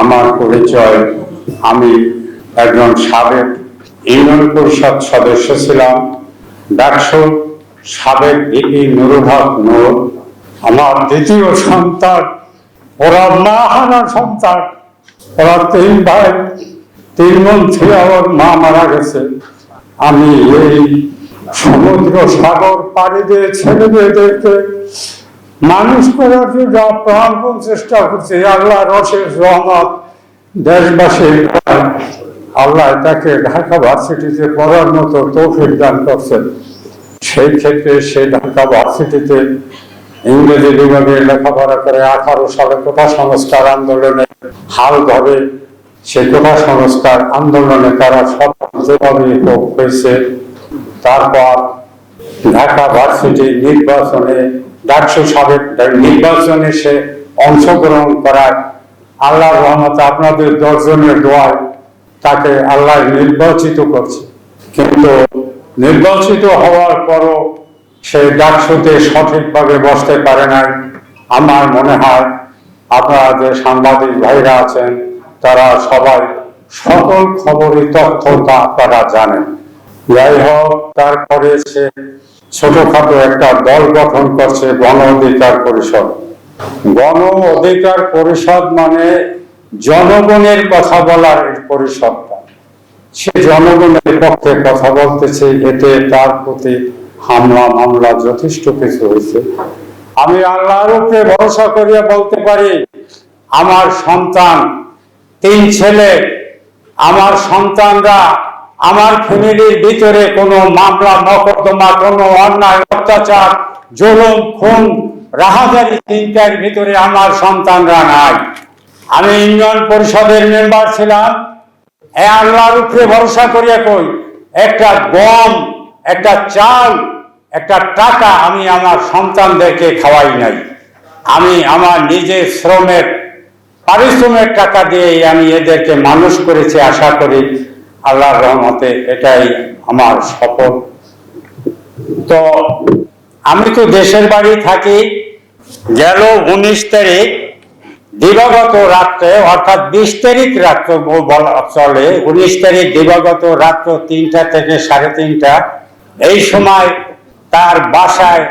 আমার পরিচয়, আমি একজন সাবেক ইউনিয়ন পরিষদ সদস্য ছিলাম, ডাকসু সাবেক নুরুল হক নূর, আমার দ্বিতীয় সন্তান ওরা মা হারা সন্তান ওরা তিন ভাই, তিন বোন আমার মা মারা গেছে। আমি এই সমুদ্র সাগর পাড়ি দিয়ে ছেলে মেয়েদেরকে মানুষ করার জন্য প্রাণপণ চেষ্টা করছে আল্লাহ রসের রহমত দেশবাসীর আল্লাহ তাকে ঢাকা ভার্সিটিতে পড়ার মতো তৌফিক দান করছেন। সেই ক্ষেত্রে সে ঢাকা ভার্সিটিতে ইংরেজি বিভাগে লেখাপড়া করে আঠারো সালে কোটা সংস্কার আন্দোলনে হাল ধরে, সে কোটা সংস্কার আন্দোলনে তারা সব হোক হয়েছে। তারপর ঢাকা ভার্সিটি নির্বাচনে ডাকসু সাবেক নির্বাচনে সে অংশগ্রহণ করার আল্লাহর রহমতে আপনাদের দশজনের দোয়ায় তাকে আল্লাহ নির্বাচিত করছে। কিন্তু নির্বাচিত হওয়ার পরও সে ডাকসুতে সঠিকভাবে বসতে পারে নাই। আমার মনে হয় আপনারা যে সাংবাদিক ভাইরা আছেন, তারা সবাই সকল খবরই তথ্য তা আপনারা জানেন। যাই হোক, তারপরে সে ছোটখাটো একটা দল গঠন করছে গণ অধিকার পরিষদ। গণ অধিকার পরিষদ মানে জনগণের কথা বলার পরিষদটা। সে জনগণের পক্ষে কথা বলতেছে, এতে তার প্রতি হামলা, মামলা যথেষ্ট কিছু হয়েছে। আমি আল্লাহর উপরে ভরসা করিয়া বলতে পারি, আমার সন্তান, তিন ছেলে, আমার সন্তানরা আমার ফ্যামিলির ভিতরে কোনো মামলা, মকদ্দমা, কোনো অন্যায়, অত্যাচার, জুলুম, খুন, রাহাজারি চিন্তার ভিতরে আমার সন্তানরা নাই। আমি ইউনিয়ন পরিষদের মেম্বার ছিলাম। এ আল্লাহর উপরে ভরসা করিয়া কই, একটা গম, একটা চাল, একটা টাকা আমি আমার সন্তানদেরকে খাওয়াই নাই। আমি আমার নিজের শ্রমের পারিশ্রমের টাকা দিয়ে আমি এদেরকে মানুষ করেছি, আশা করি আল্লাহর রহমতে এটাই আমার সফল তো আমি তো দেশের বাড়ি থাকি, গেল উনিশ তারিখ, দিবাগত রাত্রে, অর্থাৎ বিশ তারিখ রাত্র চলে, উনিশ তারিখ দিবাগত রাত্র তিনটা থেকে সাড়ে তিনটা। এই সময় তার বাসায়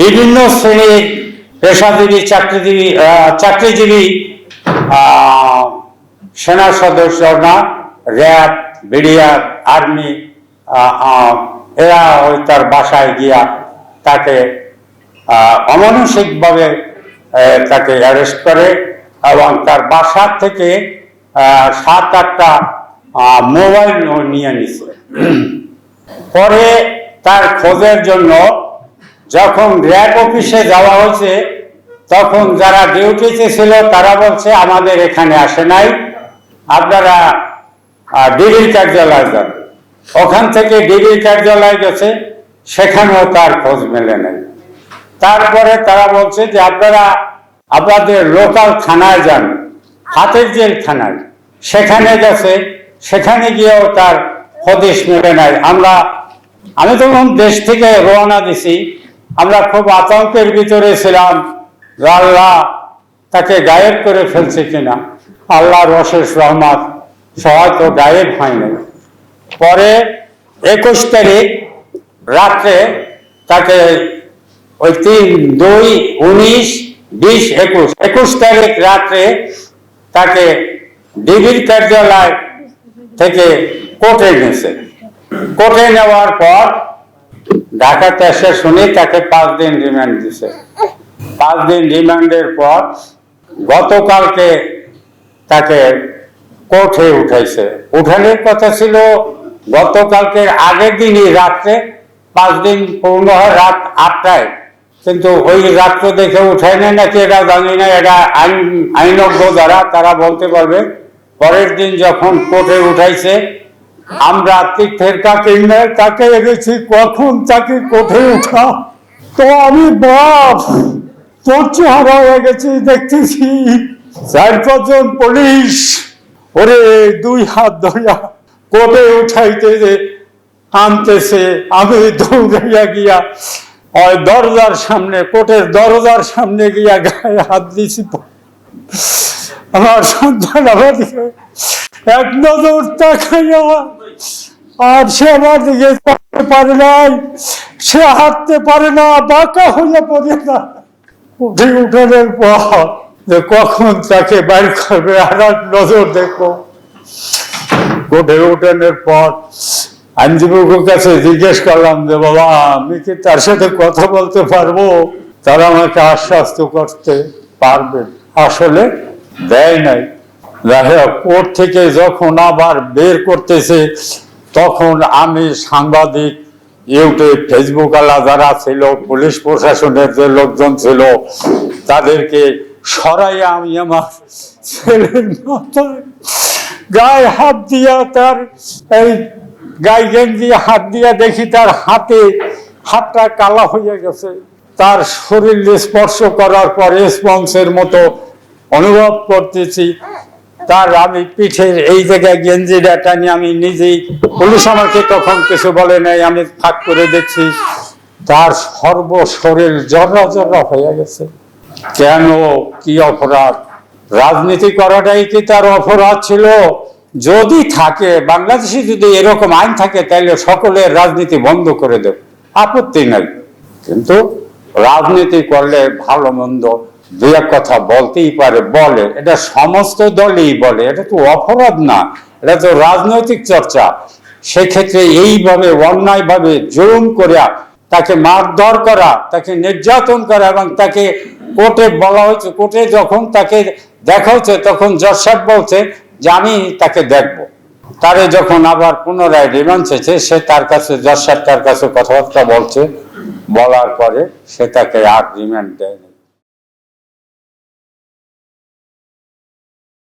বিভিন্ন শ্রেণির পেশাজীবী, চাকরিজীবী চাকরিজীবী সেনা সদস্যরা র্যাব বিডিআর, আর্মি এরা ওই তার বাসায় গিয়া তাকে অমানসিকভাবে তাকে অ্যারেস্ট করে এবং তার বাসার থেকে সাত, আটটা মোবাইল নিয়ে নিছে। পরে তার খোঁজের জন্য যখন র্যাব অফিসে যাওয়া হয়েছে, তখন যারা ডিউটিতে ছিল তারা বলছে, আমাদের এখানে আসে নাই। আপনারা ডিবির কার্যালয় যান। ওখান থেকে ডিবির কার্যালয় গেছে, সেখানেও তার খোঁজ মেলে নেই। তারপরে তারা বলছে যে আপনারা আপনাদের লোকাল থানায় যান, হাতের জেল থানায়। সেখানে গেছে, সেখানে গিয়েও তার হদিশ মেলে নাই। আমরা, আমি তখন দেশ থেকে রওনা দিছি, আমরা খুব আতঙ্কের ভিতরে ছিলাম আল্লাহ তাকে গায়েব করে ফেলছে কিনা। আল্লাহর অশেষ রহমত। হয়তো গায়েব হয়নি পরে একুশ তারিখ রাত্রে তাকে ওই তিন, দুই, উনিশ, বিশ, একুশ একুশ তারিখ রাত্রে তাকে ডিবির কার্যালয় থেকে কোর্টে নিয়েছে কোর্টে নেওয়ার পর ঢাকাতে এসে শুনি তাকে পাঁচ দিন রিমান্ড দিছে। পাঁচ দিন রিমান্ডের পর গতকালকে তাকে কোর্টে উঠাইছে উঠানোর কথা ছিল, গতকালকে আগের দিনই রাত্রে, পাঁচ দিন পূর্ণ হয় রাত আটটায়। কিন্তু ওই রাত্র দেখে উঠায় না নাকি, এটা জানি না, এটা আইন, আইনজ্ঞ যারা তারা বলতে পারবে। পরের দিন যখন কোর্টে উঠাইছে, আমরা তীর্থের কাকে তাকে এনেছি, কখন তাকে কোর্টে উঠা তো আমি বাপ, তোর চেহারা হয়ে গেছি দেখতেছি, চার পাঁচজন পুলিশ। ওরে দুই হাত ধরিয়া কোটে উঠাইতে যে আনতেছে? আমি দৌড়াইয়া গিয়া ওই দরজার সামনে, কোটের দরজার সামনে গিয়া গায়ে হাত দিছি আমার সন্তান আমার দিকে এক নজর তাকাইয়া আর সে আমার দিকে তাকাতে পারে নাই, সে হাঁটতে পারে না, বাঁকা হয়ে পড়ে না। উঠে উঠানোর পর যে কখন তাকে বাইর করবে আর নজর দেখো। উঠে, উঠানোর পর আইনজীবীর কাছে জিজ্ঞেস করলাম যে, বাবা, আমি কি তার সাথে কথা বলতে পারব? তারা আমাকে আশ্বস্ত করতে পারবে। আসলে দেয় নাই। কোর্ট থেকে যখন আবার বের করতেছে, তখন আমি সাংবাদিক, ইউটিউব, ফেসবুক আলা যারা ছিল, পুলিশ প্রশাসনের যে লোকজন ছিল, তাদেরকে সরাইয়া আমি আমার ছেলের মাথায় গায়ে হাত দিয়া তার এই গায়ে গেঞ্জি হাত দিয়া দেখি তার হাতে হাতটা কালা হয়ে গেছে। তার শরীর স্পর্শ করার পর স্পঞ্জের মতো অনুভব করতেছি। তার আমি পিঠের এই জায়গায় গেঞ্জিটা টানি, আমি নিজেই পুলিশ আমাকে তখন কিছু বলে নাই, আমি ফাঁক করে দেখছি। তার সর্ব শরীর জর্রা জর্রা হয়ে গেছে। কেন কি অপরাধ? রাজনীতি করাটাই কি তার অপরাধ ছিল? যদি থাকে, বাংলাদেশে যদি এরকম আইন থাকে তাহলে সকলের রাজনীতি বন্ধ করে দেব। আপত্তি নাই। কিন্তু রাজনীতি করলে ভালো মন্দ দু এক কথা বলতেই পারে, বলে। এটা সমস্ত দলই বলে। এটা তো অপরাধ না। এটা তো রাজনৈতিক চর্চা। সেক্ষেত্রে এইভাবে, অন্যায়ভাবে জুলুম করিয়া তাকে মারধর করা, তাকে নির্যাতন করা এবং তাকে কোর্টে বলা হয়েছে, কোর্টে যখন তাকে দেখা হচ্ছে তখন জজ সাহেব বলছে যে আমি তাকে দেখব। তারে যখন আবার পুনরায় রিমান্ড চেয়েছে, সে তার কাছে, জজ সাহেব তার কাছে কথাবার্তা বলছে। বলার পরে সে তাকে আর রিমান্ড দেয়নি।